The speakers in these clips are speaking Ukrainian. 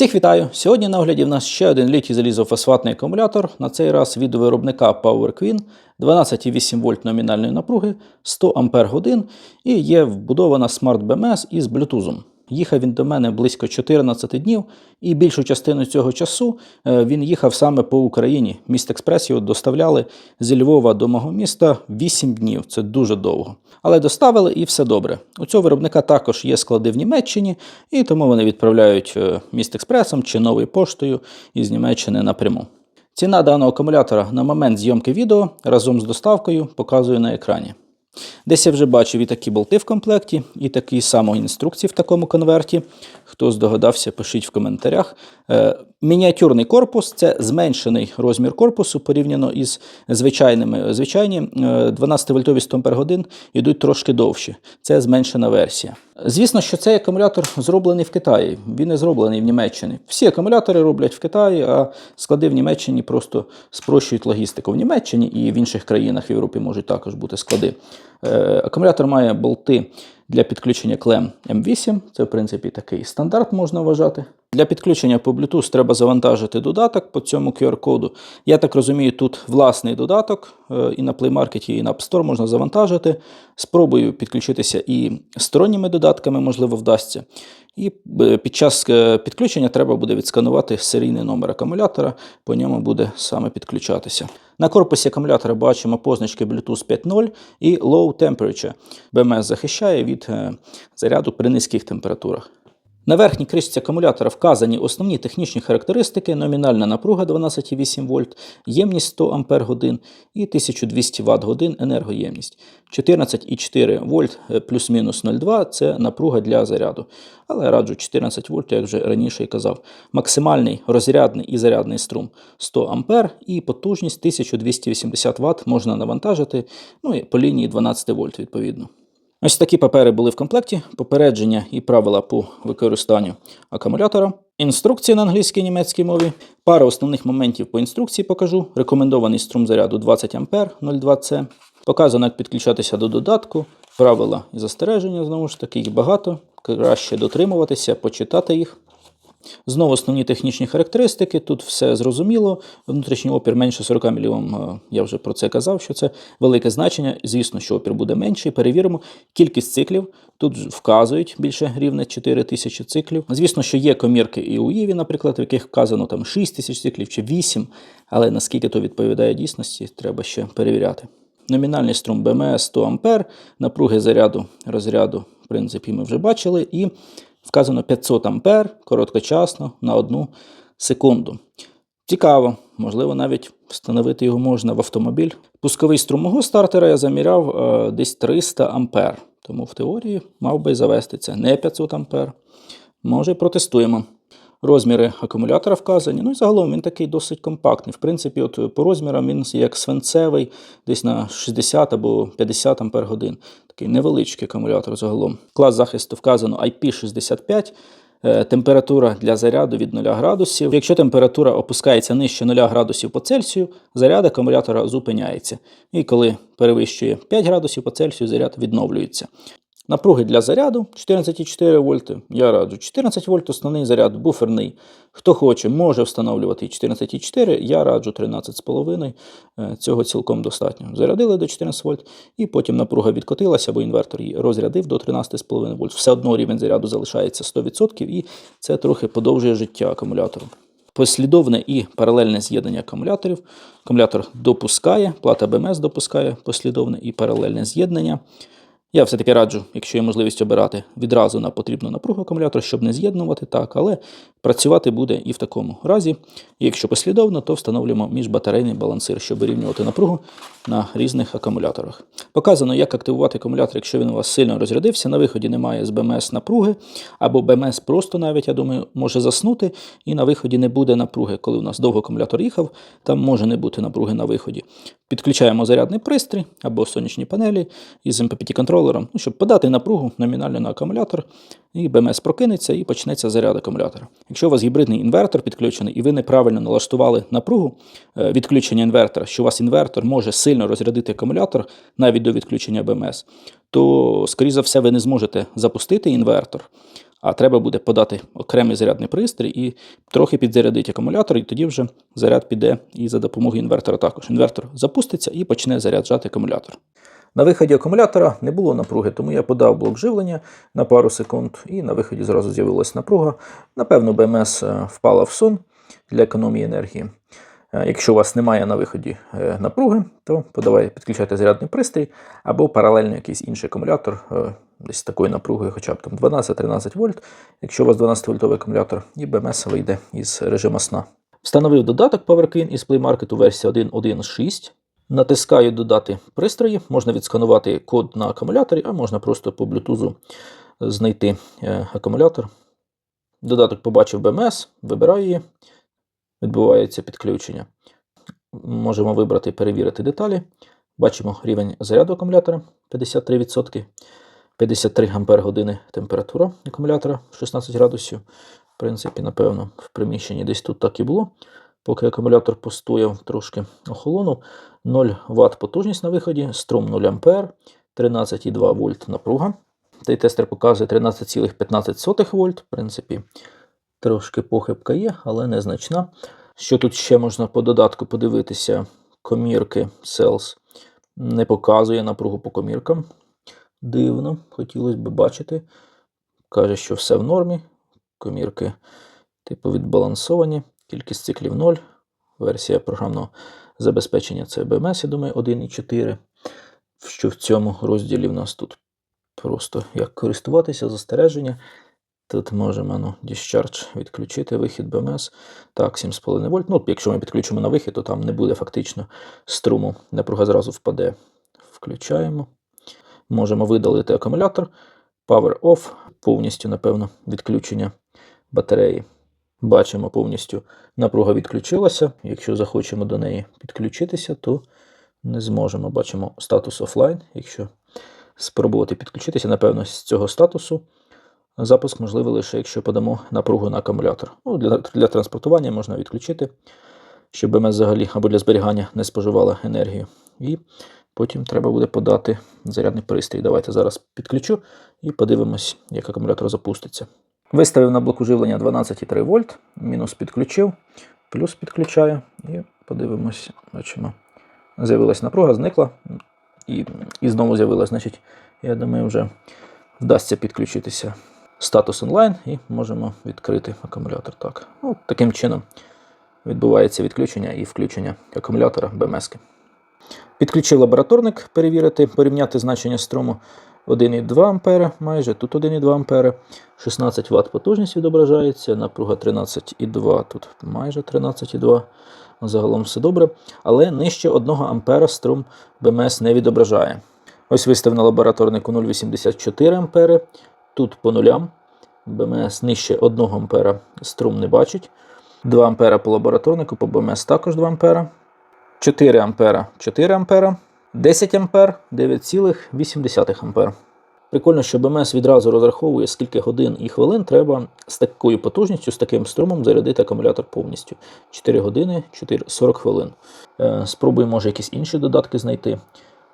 Всіх вітаю! Сьогодні на огляді в нас ще один літій залізофосфатний акумулятор. На цей раз від виробника Power Queen 12,8 вольт номінальної напруги, 100 Ампер годин і є вбудована Smart BMS із Bluetooth. Їхав він до мене близько 14 днів, і більшу частину цього часу е, він їхав саме по Україні. Міст Експрес його доставляли зі Львова до мого міста 8 днів. Це дуже довго. Але доставили і все добре. У цього виробника також є склади в Німеччині, і тому вони відправляють е, міст експресом чи новою поштою із Німеччини напряму. Ціна даного акумулятора на момент зйомки відео разом з доставкою показую на екрані. Десь я вже бачив і такі болти в комплекті, і такі самі інструкції в такому конверті. Хто здогадався, пишіть в коментарях. Е, мініатюрний корпус це зменшений розмір корпусу порівняно із звичайними. Звичайні 12-вольтові 100 Ах йдуть трошки довші. Це зменшена версія. Звісно, що цей акумулятор зроблений в Китаї, він не зроблений в Німеччині. Всі акумулятори роблять в Китаї, а склади в Німеччині просто спрощують логістику. В Німеччині і в інших країнах Європи можуть також бути склади. Е, Акумулятор має болти для підключення клем М8. Це, в принципі, такий стандарт можна вважати. Для підключення по Bluetooth треба завантажити додаток по цьому QR-коду. Я так розумію, тут власний додаток, е, і на Play Market, і на App Store можна завантажити. Спробую підключитися і сторонніми додатками, можливо, вдасться. І е, під час е, підключення треба буде відсканувати серійний номер акумулятора, по ньому буде саме підключатися. На корпусі акумулятора бачимо позначки Bluetooth 5.0 і Low Temperature. BMS захищає від заряду при низьких температурах. На верхній кришці акумулятора вказані основні технічні характеристики: номінальна напруга 12,8 вольт, ємність 100 Ампер і 1200 Вт годин енергоємність. 14,4 вольт е, плюс-мінус 0,2 це напруга для заряду. Але раджу 14 вольт, як вже раніше і казав. Максимальний розрядний і зарядний струм 100 Ампер і потужність 1280 Вт можна навантажити. Ну і по лінії 12 вольт відповідно. Ось такі папери були в комплекті: попередження і правила по використанню акумулятора, інструкції на англійській і німецькій мові. Пара основних моментів по інструкції покажу. Рекомендований струм заряду 20 А 02C. Показано, як підключатися до додатку, правила і застереження, знову ж таки, їх багато. Краще дотримуватися, почитати їх. Знову основні технічні характеристики. Тут все зрозуміло. Внутрішній опір менше 40 мільйон. е, Я вже про це казав, що це велике значення. Звісно, що опір буде менший. Перевіримо. Кількість циклів. Тут вказують більше рівне 4 тисячі циклів. Звісно, що є комірки і у Єві, наприклад, в яких вказано там 6 тисяч циклів чи 8, але наскільки то відповідає дійсності, треба ще перевіряти. Номінальний струм БМС 100 А, напруги заряду розряду, в принципі, ми вже бачили. І Вказано 500 ампер короткочасно на одну секунду. Цікаво, можливо, навіть встановити його можна в автомобіль. Пусковий струм мого стартера я заміряв е, десь 300 ампер. Тому в теорії мав би завести це не 500 ампер. Може, протестуємо. Розміри акумулятора вказані. Ну і загалом він такий досить компактний. В принципі, от по розмірам він як свинцевий, десь на 60 або 50 ампер годин. Такий невеличкий акумулятор загалом. Клас захисту вказано IP65. Е, Температура для заряду від 0 градусів. Якщо температура опускається нижче 0 градусів по Цельсію, заряд акумулятора зупиняється. І коли перевищує 5 градусів по Цельсію, заряд відновлюється. Напруги для заряду 14,4 вольти. Я раджу 14 вольт основний заряд, буферний. Хто хоче, може встановлювати і 14,4, я раджу 13,5. Е, Цього цілком достатньо. Зарядили до 14 вольт, і потім напруга відкотилася, бо інвертор її розрядив до 13,5 вольт. Все одно рівень заряду залишається 100%, і це трохи подовжує життя акумулятору. Послідовне і паралельне з'єднання акумуляторів. Акумулятор допускає, плата БМС допускає послідовне і паралельне з'єднання. Я все-таки раджу, якщо є можливість обирати відразу на потрібну напругу акумулятора, щоб не з'єднувати так, але працювати буде і в такому разі. І якщо послідовно, то встановлюємо міжбатарейний балансир, щоб вирівнювати напругу на різних акумуляторах. Показано, як активувати акумулятор, якщо він у вас сильно розрядився, на виході немає з БМС напруги, або БМС просто навіть, я думаю, може заснути, і на виході не буде напруги. Коли у нас довго акумулятор їхав, там може не бути напруги на виході. Підключаємо зарядний пристрій або сонячні панелі із MPPT контролером контролером, ну, щоб подати напругу номінально на акумулятор, і БМС прокинеться і почнеться заряд акумулятора. Якщо у вас гібридний інвертор підключений і ви неправильно налаштували напругу е, відключення інвертора, що у вас інвертор може сильно розрядити акумулятор навіть до відключення БМС, то, скоріш за все, ви не зможете запустити інвертор. А треба буде подати окремий зарядний пристрій і трохи підзарядити акумулятор, і тоді вже заряд піде і за допомогою інвертора також. Інвертор запуститься і почне заряджати акумулятор. На виході акумулятора не було напруги, тому я подав блок живлення на пару секунд, і на виході зразу з'явилася напруга. Напевно, БМС е, впала в сон для економії енергії. Е, Якщо у вас немає на виході е, напруги, то подавай, підключайте зарядний пристрій або паралельно якийсь інший акумулятор десь з такою напругою, хоча б там 12-13 вольт. Якщо у вас 12-вольтовий акумулятор, і БМС вийде із режиму сна. Встановив додаток PowerQueen із Play Market у версії 1.1.6. Натискаю додати пристрої, можна відсканувати код на акумуляторі, а можна просто по Bluetooth знайти е, акумулятор. Додаток побачив БМС, вибираю її, відбувається підключення. Можемо вибрати перевірити деталі. Бачимо рівень заряду акумулятора 53%, 53 Ампер години температура акумулятора 16 градусів. В принципі, напевно, в приміщенні десь тут так і було. Поки акумулятор постояв, трошки охолонув. 0 Вт потужність на виході, струм 0 А, 13,2 вольт напруга. Цей тестер показує 13,15 вольт. В принципі, трошки похибка є, але незначна. Що тут ще можна по додатку подивитися? Комірки Cells не показує напругу по коміркам. Дивно, хотілося б бачити. Каже, що все в нормі. Комірки, типу, відбалансовані. Кількість циклів 0. Версія програмного забезпечення це BMS, я думаю, 1.4. Що в цьому розділі в нас тут просто як користуватися, застереження. Тут можемо ну, Discharge відключити, вихід BMS. Так, 7,5 вольт. Ну, якщо ми підключимо на вихід, то там не буде фактично струму. Напруга зразу впаде. Включаємо. Можемо видалити акумулятор. Power off. Повністю, напевно, відключення батареї. Бачимо повністю напруга відключилася. Якщо захочемо до неї підключитися, то не зможемо. Бачимо статус офлайн. Якщо спробувати підключитися, напевно, з цього статусу запуск можливий лише якщо подамо напругу на акумулятор. Ну, Для для транспортування можна відключити, щоб БМС взагалі або для зберігання не споживала енергію. І потім треба буде подати зарядний пристрій. Давайте зараз підключу і подивимось, як акумулятор запуститься. Виставив на блоку живлення 12,3 вольт, мінус підключив, плюс підключаю і подивимось, бачимо. З'явилась напруга, зникла і і знову з'явилася. Значить, я думаю, вже вдасться підключитися статус онлайн і можемо відкрити акумулятор. Так. Ну, Таким чином відбувається відключення і включення акумулятора БМС. Підключив лабораторник перевірити, порівняти значення струму 1,2 А, майже тут 1,2 А, 16 Вт потужність відображається, напруга 13,2, тут майже 13,2. Загалом все добре. Але нижче 1 А струм БМС не відображає. Ось вистав на лабораторнику 0,84 А. Тут по нулям. БМС нижче 1 А струм не бачить. 2 А по лабораторнику, по БМС також 2 А. 4 А 4 А. 10 А 9,8 А. Прикольно, що БМС відразу розраховує, скільки годин і хвилин треба з такою потужністю, з таким струмом зарядити акумулятор повністю. 4 години 4, 40 хвилин. Е, спробуємо, може, якісь інші додатки знайти.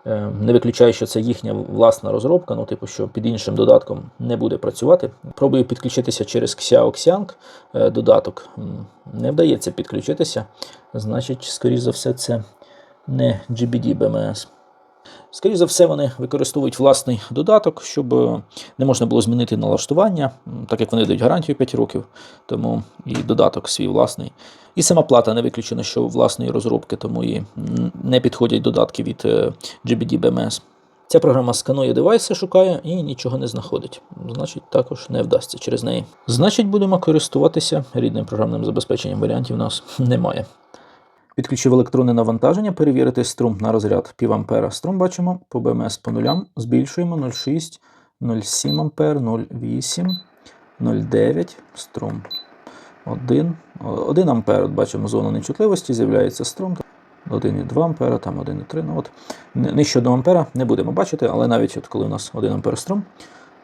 Е, не виключаю, що це їхня власна розробка, ну, типу, що під іншим додатком не буде працювати. Пробую підключитися через Xiao Xiang е, додаток. Не вдається підключитися. Значить, скоріш за все, це не GBD BMS. Скоріше за все, вони використовують власний додаток, щоб не можна було змінити налаштування, так як вони дають гарантію 5 років, тому і додаток свій власний. І сама плата не виключена, що власної розробки, тому і не підходять додатки від GBD BMS. Ця програма сканує девайси, шукає і нічого не знаходить. Значить, також не вдасться через неї. Значить, будемо користуватися рідним програмним забезпеченням. Варіантів у нас немає. Підключив електронне навантаження, перевірити струм на розряд пів ампера. Струм бачимо по БМС по нулям. Збільшуємо 0,6, 0,7 ампер, 0,8, 0,9, струм 1. 1 ампер. От бачимо зону нечутливості, з'являється струм. 1,2 ампера, там 1,3. Ну, от, нижче 1 ампера не будемо бачити, але навіть от коли у нас 1 ампер струм,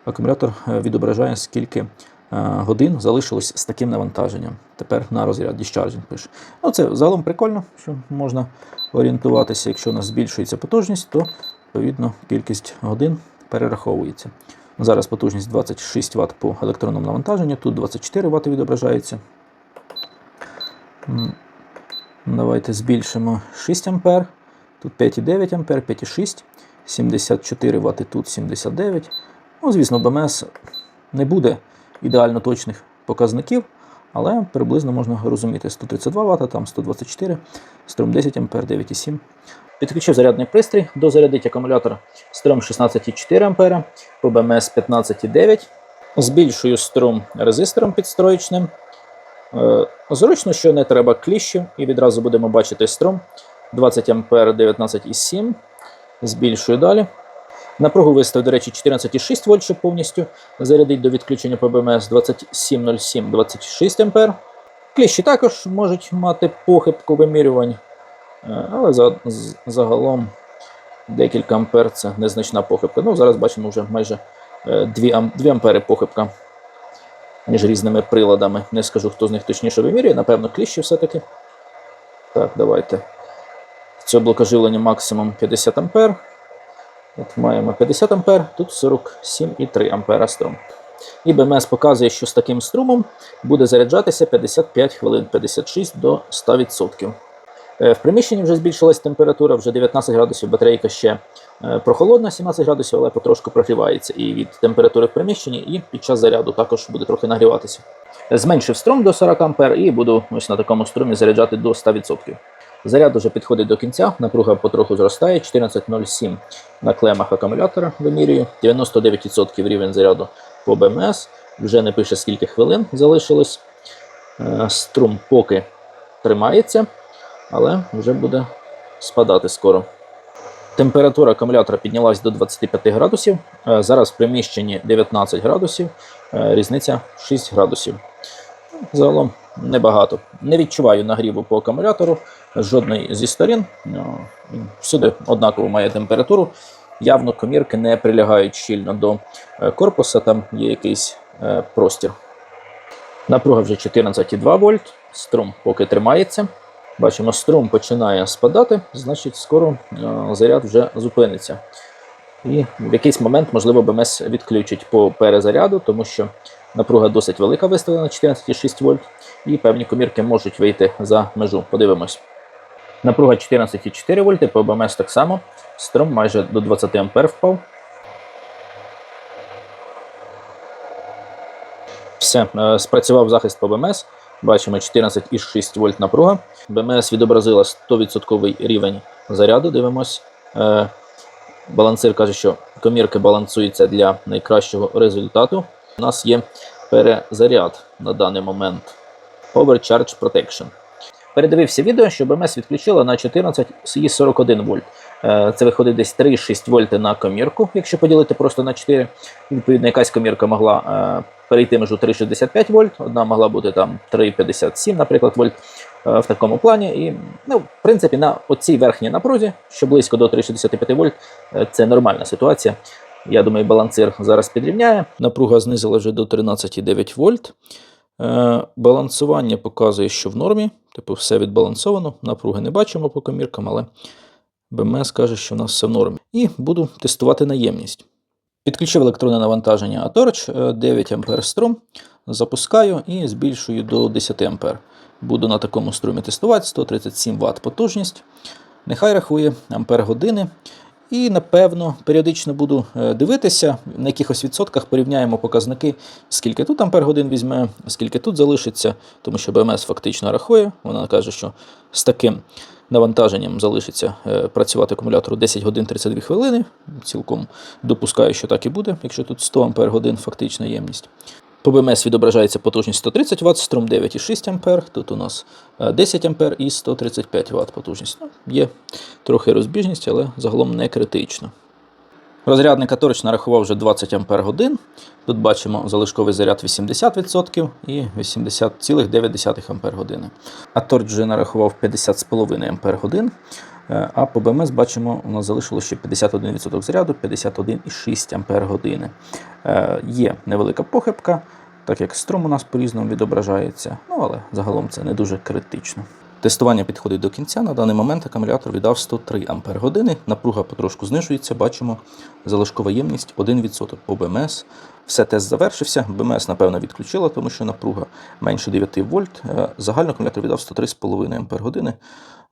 акумулятор е, відображає, скільки годин залишилось з таким навантаженням. Тепер на розряд discharging пише. Ну, це загалом прикольно, що можна орієнтуватися. Якщо у нас збільшується потужність, то відповідно кількість годин перераховується. Зараз потужність 26 Вт по електронному навантаженню, тут 24 Вт відображається. Давайте збільшимо 6 А, тут 5,9 А, 5,6, 74 Вт, тут 79. Ну, звісно, БМС не буде ідеально точних показників, але приблизно можна розуміти 132 Вт, там 124, струм 10 А, 9,7. Підключив зарядний пристрій, дозарядить акумулятор струм 16,4 А, по БМС 15,9. Збільшую струм резистором підстроєчним. Е, Зручно, що не треба кліщів, і відразу будемо бачити струм 20 А 19,7. Збільшую далі. Напругу виставив, до речі, 14,6 вольт, щоб повністю зарядить до відключення по БМС 27,07 26 А. Кліщі також можуть мати похибку вимірювань, е, але за, загалом декілька ампер це незначна похибка. Ну, зараз бачимо вже майже е, 2, ам, 2 ампери похибка між різними приладами. Не скажу, хто з них точніше вимірює, напевно, кліщі все-таки. Так, давайте. В цього блока живлення максимум 50 ампер. От маємо 50 ампер, тут 47,3 ампера струм. І БМС показує, що з таким струмом буде заряджатися 55 хвилин, 56 до 100%. Е, В приміщенні вже збільшилась температура, вже 19 градусів, батарейка ще е, прохолодна, 17 градусів, але потрошку прогрівається і від температури в приміщенні, і під час заряду також буде трохи нагріватися. Зменшив струм до 40 А і буду ось на такому струмі заряджати до 100%. Заряд уже підходить до кінця, напруга потроху зростає, 14,07 на клемах акумулятора вимірюю, 99% рівень заряду по БМС, вже не пише скільки хвилин залишилось. Е, Струм поки тримається, але вже буде спадати скоро. Температура акумулятора піднялась до 25 градусів. Е, Зараз в приміщенні 19 градусів, е, різниця 6 градусів. Загалом небагато. Не відчуваю нагріву по акумулятору жодної зі сторін. Ну, Всюди однаково має температуру. Явно комірки не прилягають щільно до е, корпуса, там є якийсь е, простір. Напруга вже 14,2 вольт, струм поки тримається. Бачимо, струм починає спадати, значить, скоро е, заряд вже зупиниться. І в якийсь момент, можливо, БМС відключить по перезаряду, тому що напруга досить велика виставлена 14,6 вольт, і певні комірки можуть вийти за межу. Подивимось. Напруга 14,4 вольти, по БМС так само. Струм майже до 20 ампер впав. Все, е, спрацював захист по. Бачимо 14,6 вольт напруга. БМС відобразила 100% рівень заряду. Дивимось. Е, Балансир каже, що комірки балансуються для найкращого результату. У нас є перезаряд на даний момент. Overcharge Protection. Передивився відео, що БМС відключила на 14,41 вольт. Е, Це виходить десь 3,6 вольти на комірку, якщо поділити просто на 4. Відповідно, якась комірка могла е, перейти межу 3,65 вольт, одна могла бути там 3,57, наприклад, вольт е, в такому плані. І, ну, в принципі, на оцій верхній напрузі, що близько до 3,65 вольт, це нормальна ситуація. Я думаю, балансир зараз підрівняє. Напруга знизила вже до 13,9 вольт. Е, Балансування показує, що в нормі, типу все відбалансовано. Напруги не бачимо по коміркам, але БМС каже, що в нас все в нормі. І буду тестувати наємність. Підключив електронне навантаження Atorch, е, 9 А струм, запускаю і збільшую до 10 А. Буду на такому струмі тестувати 137 Вт потужність. Нехай рахує ампер години. І, напевно, періодично буду е, дивитися, на якихось відсотках порівняємо показники, скільки тут ампер годин візьме, скільки тут залишиться, тому що БМС фактично рахує. Вона каже, що з таким навантаженням залишиться е, працювати акумулятору 10 годин 32 хвилини. Цілком допускаю, що так і буде, якщо тут 100 ампер годин фактична ємність. По БМС відображається потужність 130 Вт, струм 9,6 А. Тут у нас е, 10 А і 135 Вт потужність. Ну, є трохи розбіжність, але загалом не критично. Розрядник точно нарахував вже 20 Ампер годин. Тут бачимо залишковий заряд 80% і 80,9 Ампер години. А торч вже нарахував 50,5 Ампер годин. Е, А по БМС бачимо, у нас залишилося ще 51% заряду, 51,6 Ампер. Е, Є невелика похибка, так як струм у нас по-різному відображається, ну але загалом це не дуже критично. Тестування підходить до кінця. На даний момент акумулятор віддав 103 Ампер. Напруга потрошку знижується. Бачимо залишкова ємність 1% по БМС. Все тест завершився. БМС, напевно, відключила, тому що напруга менше 9 вольт. Е, Загально акумулятор віддав 103,5 Ампер.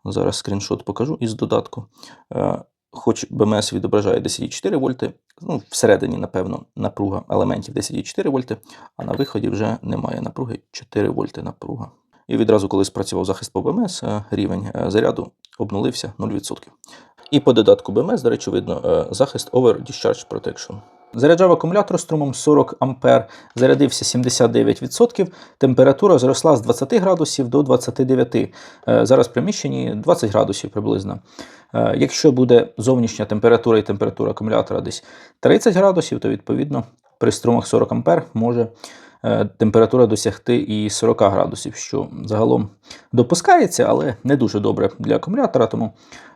Зараз скріншот покажу із додатку. Е, Хоч БМС відображає 10,4 вольти, ну, всередині, напевно, напруга елементів 10,4 вольти, а на виході вже немає напруги 4 вольти напруга. І відразу, коли спрацював захист по БМС, е, рівень е, заряду обнулився 0%. І по додатку БМС, до речі, видно захист Over Discharge Protection. Заряджав акумулятор струмом 40 А, зарядився 79%, температура зросла з 20 градусів до 29. Е, Зараз в приміщенні 20 градусів приблизно. Е, Якщо буде зовнішня температура і температура акумулятора десь 30 градусів, то відповідно при струмах 40 А може температура досягти і 40 градусів, що загалом допускається, але не дуже добре для акумулятора, тому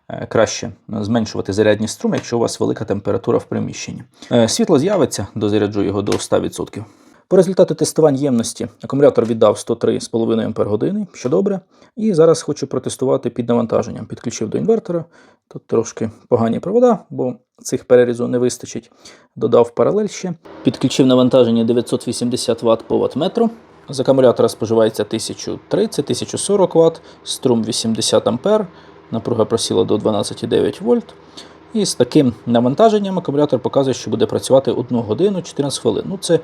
е, краще зменшувати зарядні струми, якщо у вас велика температура в приміщенні. Е, Світло з'явиться, дозаряджу його до 100%. По результату тестувань ємності акумулятор віддав 103,5 Ампер години, що добре. І зараз хочу протестувати під навантаженням. Підключив до інвертора. Тут трошки погані провода, бо цих перерізу не вистачить. Додав паралель ще. Підключив навантаження 980 Вт по ваттметру. З акумулятора споживається 1030-1040 Вт, струм 80 А, напруга просіла до 12,9 вольт. І з таким навантаженням акумулятор показує, що буде працювати 1 годину 14 хвилин. Ну, це,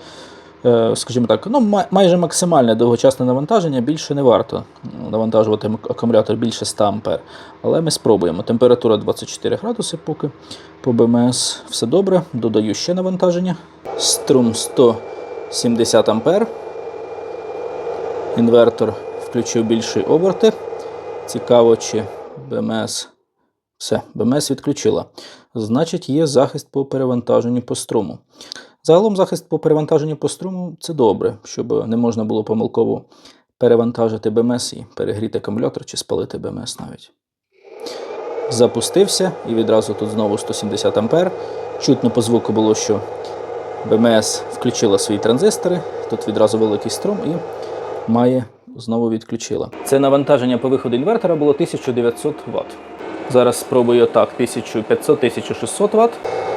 скажімо так, ну, майже максимальне довгочасне навантаження, більше не варто навантажувати акумулятор більше 100 А. Але ми спробуємо. Температура 24 градуси поки. По БМС все добре. Додаю ще навантаження. Струм 170 А. Інвертор включив більші оберти. Цікаво, чи БМС. Все, БМС відключила. Значить, є захист по перевантаженню по струму. Загалом захист по перевантаженню по струму це добре, щоб не можна було помилково перевантажити БМС і перегріти акумулятор чи спалити БМС навіть. Запустився і відразу тут знову 170 А. Чутно по звуку було, що БМС включила свої транзистори, тут відразу великий струм і має знову відключила. Це навантаження по виходу інвертора було 1900 Вт. Зараз спробую так 1500-1600 Вт.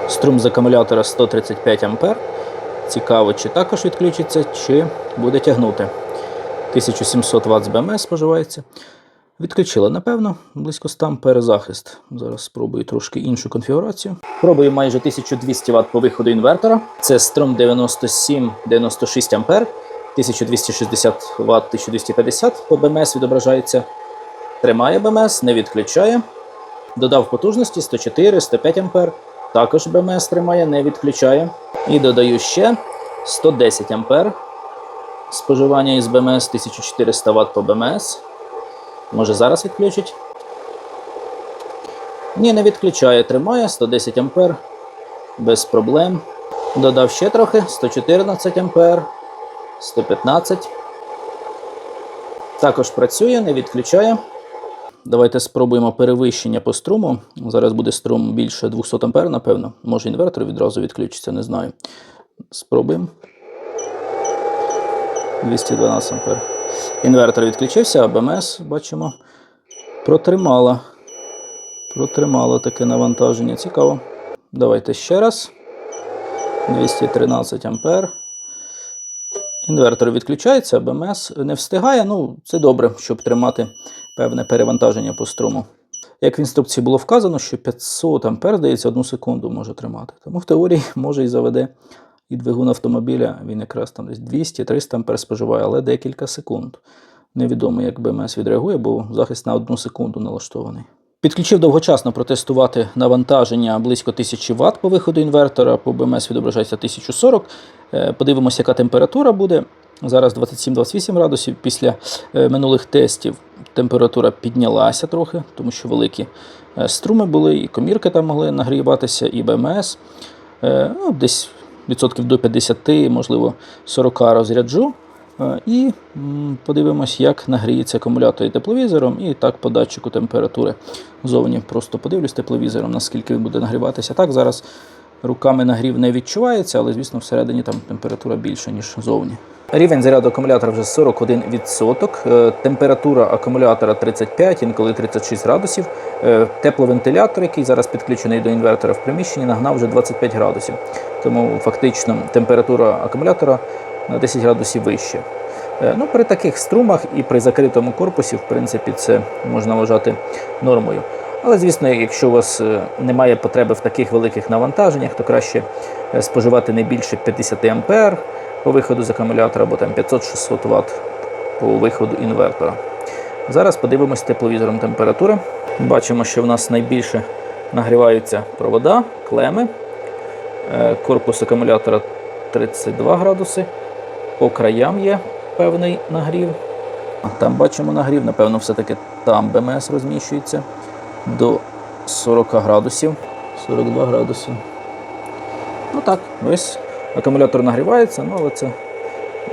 Струм з акумулятора 135 А. Цікаво, чи також відключиться, чи буде тягнути. 1700 Вт БМС споживається. Відключила, напевно, близько 100 ампер захист. Зараз спробую трошки іншу конфігурацію. Пробую майже 1200 Вт по виходу інвертора. Це струм 97-96 ампер. 1260 Вт, 1250 по БМС відображається. Тримає БМС, не відключає. Додав потужності 104, 105 ампер. Також БМС тримає, не відключає. І додаю ще 110 ампер. Споживання із БМС 1400 Вт по БМС. Може зараз відключить? Ні, не відключає, тримає 110 ампер. Без проблем. Додав ще трохи 114 ампер, 115. Також працює, не відключає. Давайте спробуємо перевищення по струму. Зараз буде струм більше 200 ампер, напевно. Може інвертор відразу відключиться, не знаю. Спробуємо. 212 ампер. Інвертор відключився, а БМС, бачимо, протримала. Протримала таке навантаження. Цікаво. Давайте ще раз. 213 ампер. Інвертор відключається, БМС не встигає. Ну, це добре, щоб тримати певне перевантаження по струму. Як в інструкції було вказано, що 500 ампер, здається, одну секунду може тримати. Тому в теорії може і заведе і двигун автомобіля, він якраз там десь 200-300 ампер споживає, але декілька секунд. Невідомо, як БМС відреагує, бо захист на одну секунду налаштований. Підключив довгочасно протестувати навантаження близько 1000 Вт по виходу інвертора, по БМС відображається 1040. Е, Подивимося, яка температура буде. Зараз 27-28 градусів. Після е, минулих тестів температура піднялася трохи, тому що великі е, струми були, і комірки там могли нагріватися, і БМС. Е, ну, десь відсотків до 50, можливо, 40 розряджу. І подивимось, як нагріється акумулятор і тепловізором, і так по датчику температури зовні. Просто подивлюсь тепловізором, наскільки він буде нагріватися. Так, зараз руками нагрів не відчувається, але, звісно, всередині там температура більша, ніж зовні. Рівень заряду акумулятора вже 41%, е, температура акумулятора 35, інколи 36 градусів. Е, Тепловентилятор, який зараз підключений до інвертора в приміщенні, нагнав вже 25 градусів. Тому фактично температура акумулятора на 10 градусів вище. Е, Ну, при таких струмах і при закритому корпусі, в принципі, це можна вважати нормою. Але, звісно, якщо у вас немає потреби в таких великих навантаженнях, то краще споживати не більше 50 А по виходу з акумулятора або там 500-600 Вт по виходу інвертора. Зараз подивимось тепловізором температури. Бачимо, що в нас найбільше нагріваються провода, клеми. Е, Корпус акумулятора 32 градуси. По краям є певний нагрів. Там бачимо нагрів, напевно, все-таки там БМС розміщується до 40 градусів. 42 градуси. Ну так, ось акумулятор нагрівається, ну але це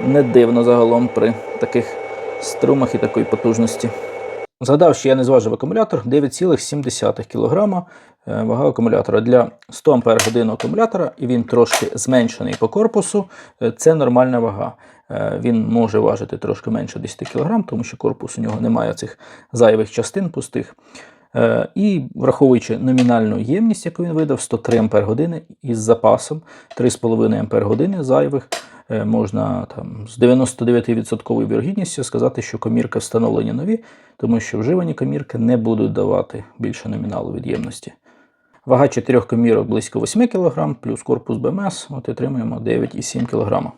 не дивно загалом при таких струмах і такої потужності. Згадав, що я не зважив акумулятор 9,7 кг е, вага акумулятора. Для 100 Ах акумулятора, і він трошки зменшений по корпусу, е, це нормальна вага. Е, Він може важити трошки менше 10 кг, тому що корпус у нього немає цих зайвих частин пустих. Е, І враховуючи номінальну ємність, яку він видав, 103 Ампер години із запасом 3,5 Ампер години зайвих, е, можна там з 99% вірогідністю сказати, що комірки встановлені нові, тому що вживані комірки не будуть давати більше номіналу від ємності. Вага чотирьох комірок близько 8 кг, плюс корпус БМС, от отримуємо 9,7 кг.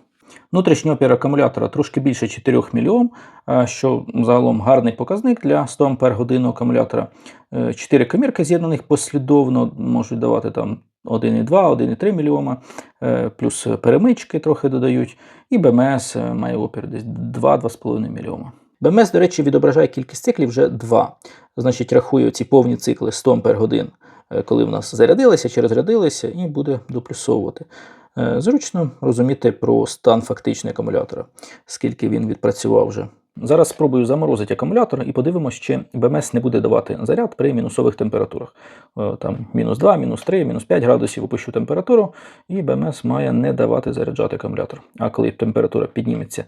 Внутрішній опір акумулятора трошки більше 4 мільйом, е, що загалом гарний показник для 100 Ампер годину акумулятора. Е, Чотири комірки з'єднаних послідовно можуть давати там 1,2, 1,3 мільйома, е, плюс перемички трохи додають, і БМС має опір десь 2-2,5 мільйома. БМС, до речі, відображає кількість циклів вже 2. Значить, рахую ці повні цикли 100 Ампер годин, коли в нас зарядилися чи розрядилися, і буде доплюсовувати. Е, Зручно розуміти про стан фактичний акумулятора, скільки він відпрацював вже. Зараз спробую заморозити акумулятор і подивимося, чи БМС не буде давати заряд при мінусових температурах. Е, Там мінус 2, мінус 3, мінус 5 градусів опущу температуру, і БМС має не давати заряджати акумулятор. А коли температура підніметься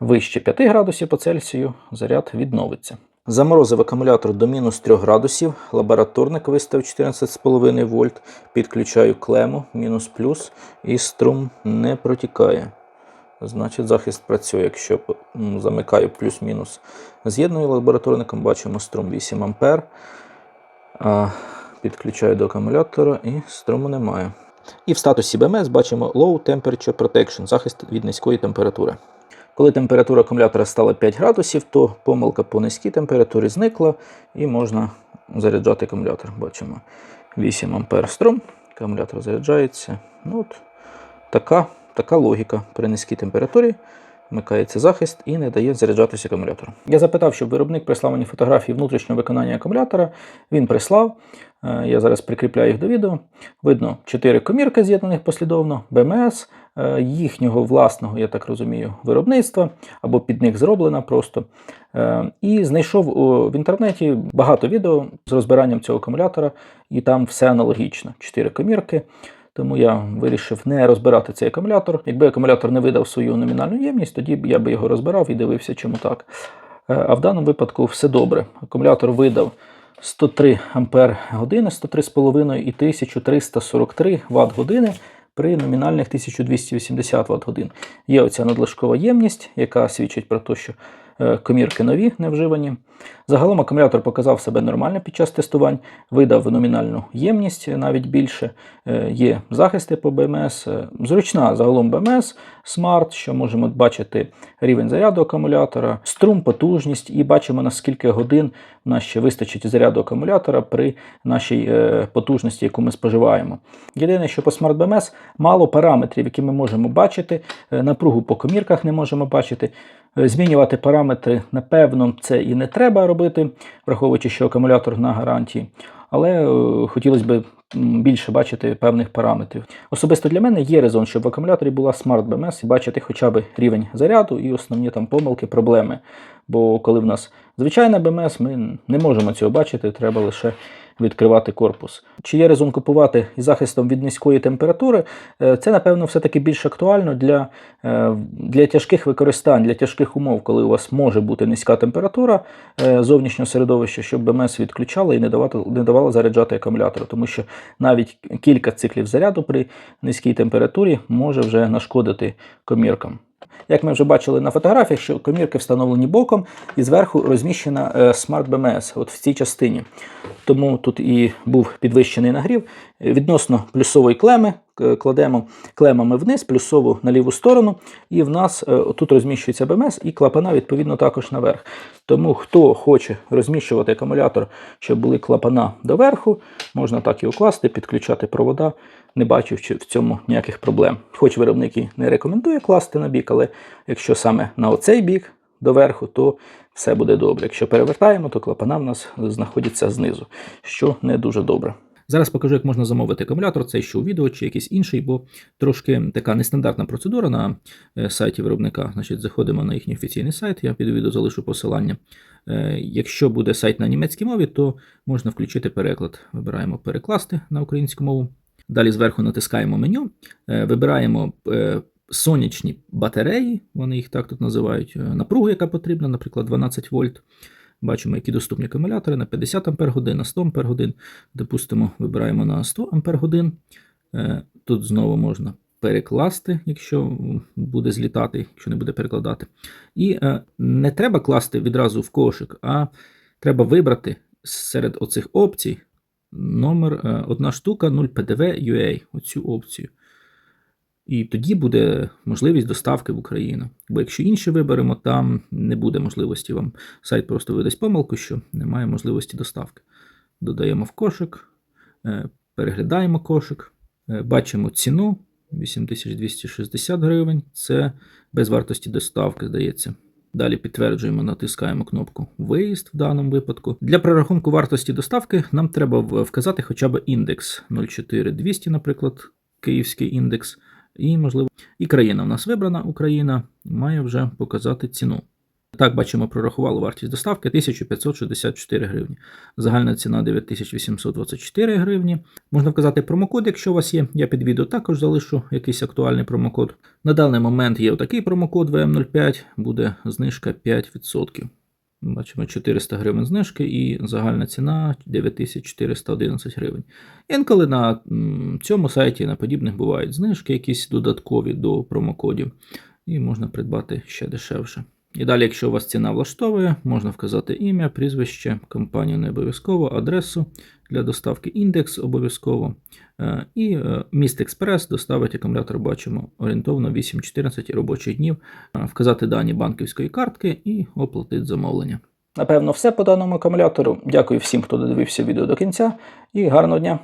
вище 5 градусів по Цельсію, заряд відновиться. Заморозив акумулятор до мінус 3 градусів, лабораторник виставив 14,5 вольт, підключаю клему, мінус плюс, і струм не протікає. Значить, захист працює. Якщо замикаю плюс-мінус з'єдную лабораторником, бачимо струм 8 А. Підключаю до акумулятора і струму немає. І в статусі BMS бачимо Low Temperature Protection, захист від низької температури. Коли температура акумулятора стала 5 градусів, то помилка по низькій температурі зникла і можна заряджати акумулятор. Бачимо 8 ампер струм, акумулятор заряджається. Ну, от, така, така логіка при низькій температурі. Вмикається захист і не дає заряджатися акумулятор. Я запитав, щоб виробник прислав мені фотографії внутрішнього виконання акумулятора. Він прислав. Е, Я зараз прикріпляю їх до відео. Видно 4 комірки з'єднаних послідовно, БМС, е, їхнього власного, я так розумію, виробництва або під них зроблена просто. Е, І знайшов в інтернеті багато відео з розбиранням цього акумулятора, і там все аналогічно. 4 комірки. Тому я вирішив не розбирати цей акумулятор. Якби акумулятор не видав свою номінальну ємність, тоді я би його розбирав і дивився, чому так. Е, А в даному випадку все добре. Акумулятор видав 103 Ампер години, 103,5 і 1343 Вт години при номінальних 1280 Вт годин. Є оця надлишкова ємність, яка свідчить про те, що комірки нові, не вживані. Загалом акумулятор показав себе нормально під час тестувань, видав номінальну ємність навіть більше. Е, Є захисти по БМС. е, Зручна загалом БМС Smart, що можемо бачити рівень заряду акумулятора, струм, потужність, і бачимо, на скільки годин нас ще вистачить заряду акумулятора при нашій е, потужності, яку ми споживаємо. Єдине, що по Smart BMS мало параметрів, які ми можемо бачити. Е, Напругу по комірках не можемо бачити. Е, Змінювати параметри, напевно, це і не треба робити, враховуючи, що акумулятор на гарантії. Але е, хотілося б більше бачити певних параметрів. Особисто для мене є резон, щоб в акумуляторі була Smart BMS і бачити хоча б рівень заряду і основні там помилки, проблеми. Бо коли в нас звичайна BMS, ми не можемо цього бачити, треба лише відкривати корпус. Чи є резон купувати із захистом від низької температури? Е, Це, напевно, все-таки більш актуально для, е, для тяжких використань, для тяжких умов, коли у вас може бути низька температура е, зовнішнього середовища, щоб БМС відключала і не давала, не давала заряджати акумулятор, тому що навіть кілька циклів заряду при низькій температурі може вже нашкодити коміркам. Як ми вже бачили на фотографіях, що комірки встановлені боком і зверху розміщена е, Smart BMS от в цій частині. Тому тут і був підвищений нагрів. Е, Відносно плюсової клеми кладемо клемами вниз, плюсову на ліву сторону, і в нас е, тут розміщується БМС і клапана відповідно також наверх. Тому хто хоче розміщувати акумулятор, щоб були клапана доверху, можна так і укласти, підключати провода. Не бачу в в цьому ніяких проблем. Хоч виробник і не рекомендує класти на бік, але якщо саме на оцей бік доверху, то все буде добре. Якщо перевертаємо, то клапана в нас знаходяться знизу, що не дуже добре. Зараз покажу, як можна замовити акумулятор, цей що у відео чи якийсь інший, бо трошки така нестандартна процедура на е, сайті виробника. Значить, заходимо на їхній офіційний сайт, я під відео залишу посилання. Е, Якщо буде сайт на німецькій мові, то можна включити переклад. Вибираємо перекласти на українську мову. Далі зверху натискаємо меню, е, вибираємо сонячні батареї, вони їх так тут називають, напругу, яка потрібна, наприклад, 12 вольт. Бачимо, які доступні акумулятори на 50 Ах, на 100 Ах. Допустимо, вибираємо на 100 Ах. Е, Тут знову можна перекласти, якщо буде злітати, якщо не буде перекладати. І е, не треба класти відразу в кошик, а треба вибрати серед оцих опцій номер е, одна штука 0 PDV UA, оцю опцію. І тоді буде можливість доставки в Україну. Бо якщо інші виберемо, там не буде можливості вам. Сайт просто видасть помилку, що немає можливості доставки. Додаємо в кошик, е, переглядаємо кошик, е, бачимо ціну 8260 гривень. Це без вартості доставки, здається. Далі підтверджуємо, натискаємо кнопку Виїзд в даному випадку. Для прорахунку вартості доставки нам треба вказати хоча б індекс 04200, наприклад, київський індекс. І, можливо, і країна в нас вибрана. Україна має вже показати ціну. Так, бачимо, прорахували вартість доставки 1564 гривні. Загальна ціна 9824 гривні. Можна вказати промокод, якщо у вас є. Я під відео також залишу якийсь актуальний промокод. На даний момент є отакий промокод VM05, буде знижка 5%. Бачимо 400 гривень знижки і загальна ціна 9411 гривень. Інколи на цьому сайті на подібних бувають знижки, якісь додаткові до промокодів, і можна придбати ще дешевше. І далі, якщо у вас ціна влаштовує, можна вказати ім'я, прізвище, компанію не обов'язково, адресу для доставки індекс обов'язково. Е, І е, міст Експрес доставить акумулятор, бачимо, орієнтовно 8-14 робочих днів. Е, Вказати дані банківської картки і оплатити замовлення. Напевно, все по даному акумулятору. Дякую всім, хто додивився відео до кінця, і гарного дня!